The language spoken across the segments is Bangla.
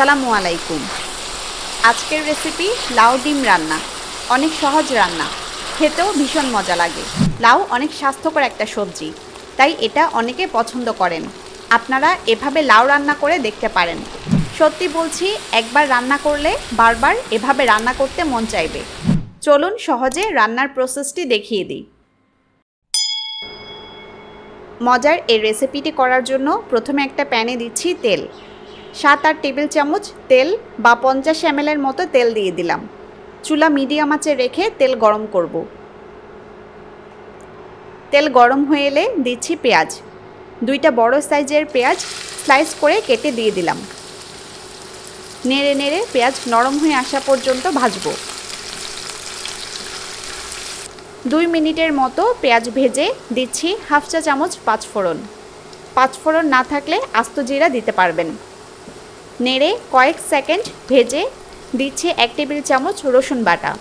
আসসালামু আলাইকুম। আজকের রেসিপি লাউ ডিম রান্না। অনেক সহজ রান্না। খেতেও ভীষণ মজা লাগে। লাউ অনেক স্বাস্থ্যকর একটা সবজি। তাই এটা অনেকে পছন্দ করেন। আপনারা এভাবে লাউ রান্না করে দেখতে পারেন। সত্যি বলছি, একবার রান্না করলে বারবার এভাবে রান্না করতে মন চাইবে। চলুন সহজে রান্নার প্রসেসটি দেখিয়ে দিই। মজার এই রেসিপিটি করার জন্য প্রথমে একটা প্যানে দিচ্ছি তেল। সাত আট টেবিল চামচ তেল বা পঞ্চাশ এমএলের মতো তেল দিয়ে দিলাম। চুলা মিডিয়াম আঁচে রেখে তেল গরম করব। তেল গরম হয়ে এলে দিচ্ছি পেঁয়াজ। দুইটা বড় সাইজের পেঁয়াজ স্লাইস করে কেটে দিয়ে দিলাম। নেড়ে নেড়ে পেঁয়াজ নরম হয়ে আসা পর্যন্ত ভাজবো। দুই মিনিটের মতো পেঁয়াজ ভেজে দিচ্ছি হাফ চা চামচ পাঁচফোড়ন। পাঁচফোড়ন না থাকলে আস্ত জিরা দিতে পারবেন। নেড়ে কয়েক সেকেন্ড ভেজে দিচ্ছি এক টেবিল চামচ রসুন বাটা।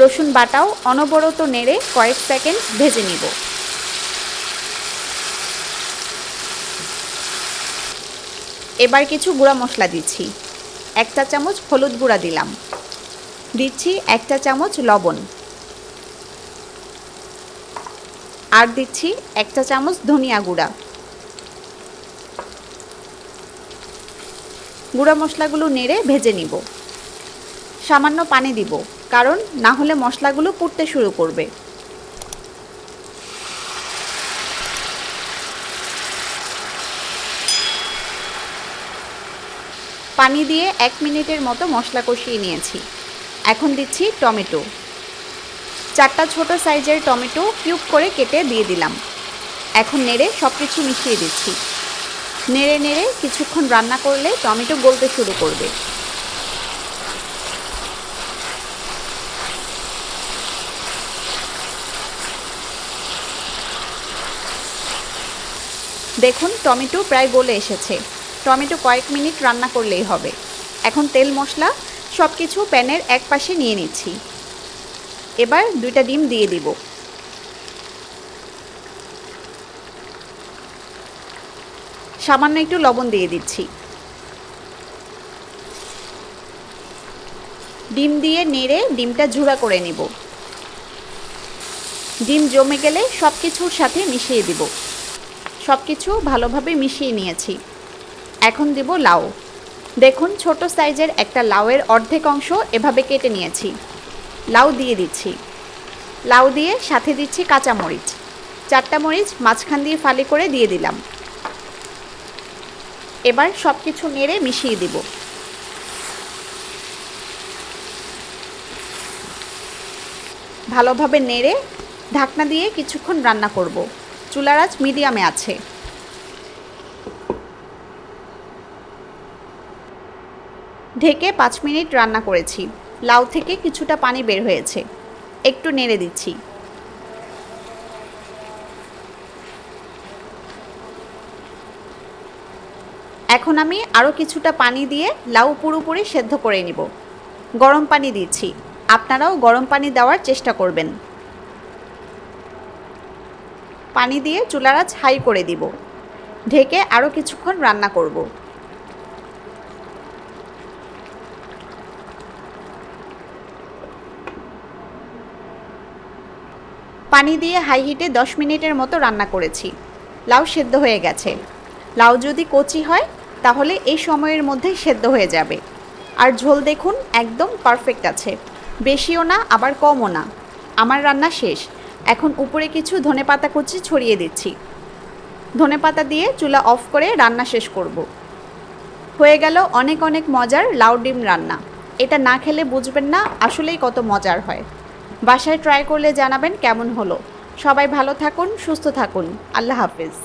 রসুন বাটাও অনবরত নেড়ে কয়েক সেকেন্ড ভেজে নিব। এবার কিছু গুঁড়া মশলা দিচ্ছি। একটা চামচ হলুদ গুঁড়া দিলাম। দিচ্ছি একটা চামচ লবণ। আর দিচ্ছি একটা চামচ ধনিয়া গুঁড়া। গুঁড়া মশলাগুলো নেড়ে ভেজে নিব। সামান্য পানি দিব, কারণ না হলে মশলাগুলো পুড়তে শুরু করবে। পানি দিয়ে এক মিনিটের মতো মশলা কষিয়ে নিয়েছি। এখন দিচ্ছি টমেটো। চারটা ছোট সাইজের টমেটো কিউব করে কেটে দিয়ে দিলাম। এখন নেড়ে সব কিছু মিশিয়ে দিচ্ছি। নেড়ে নেড়ে কিছুক্ষণ রান্না করলে টমেটো গলতে শুরু করবে। দেখুন, টমেটো প্রায় গলে এসেছে। টমেটো কয়েক মিনিট রান্না করলেই হবে। এখন তেল মশলা সব কিছু প্যানের এক পাশে নিয়ে নিচ্ছি। এবার দুইটা ডিম দিয়ে দিব। সামান্য একটু লবণ দিয়ে দিচ্ছি। ডিম দিয়ে নেড়ে ডিমটা ঝুড়া করে নিব। ডিম জমে গেলে সব কিছুর সাথে মিশিয়ে দিব। সব কিছু ভালোভাবে মিশিয়ে নিয়েছি। এখন দিব লাউ। দেখুন, ছোট সাইজের একটা লাউয়ের অর্ধেক অংশ এভাবে কেটে নিয়েছি। লাউ দিয়ে দিচ্ছি। লাউ দিয়ে সাথে দিচ্ছি কাঁচা মরিচ। চারটা মরিচ মাঝখান দিয়ে ফালি করে দিয়ে দিলাম। এবার সব কিছু নেড়ে মিশিয়ে দিব। ভালোভাবে নেড়ে ঢাকনা দিয়ে কিছুক্ষণ রান্না করব। চুলার আঁচ মিডিয়ামে আছে। ঢেকে পাঁচ মিনিট রান্না করেছি। লাউ থেকে কিছুটা পানি বের হয়েছে। একটু নেড়ে দিচ্ছি। এখন আমি আরও কিছুটা পানি দিয়ে লাউ পুরোপুরি সেদ্ধ করে নিব। গরম পানি দিচ্ছি। আপনারাও গরম পানি দেওয়ার চেষ্টা করবেন। পানি দিয়ে চুলার আঁচ হাই করে দিব। ঢেকে আরও কিছুক্ষণ রান্না করব। পানি দিয়ে হাই হিটে দশ মিনিটের মতো রান্না করেছি। লাউ সেদ্ধ হয়ে গেছে। লাউ যদি কচি হয়, তাহলে এই সময়ের মধ্যেই সেদ্ধ হয়ে যাবে। আর ঝোল দেখুন, একদম পারফেক্ট আছে। বেশিও না, আবার কমও না। আমার রান্না শেষ। এখন উপরে কিছু ধনেপাতা কুচি ছড়িয়ে দিচ্ছি। ধনেপাতা দিয়ে চুলা অফ করে রান্না শেষ করব। হয়ে গেল অনেক অনেক মজার লাউ ডিম রান্না। এটা না খেলে বুঝবেন না, আসলেই কত মজার হয়। বাসায় ট্রাই করলে জানাবেন কেমন হলো। সবাই ভালো থাকুন সুস্থ থাকুন। আল্লাহ হাফিজ।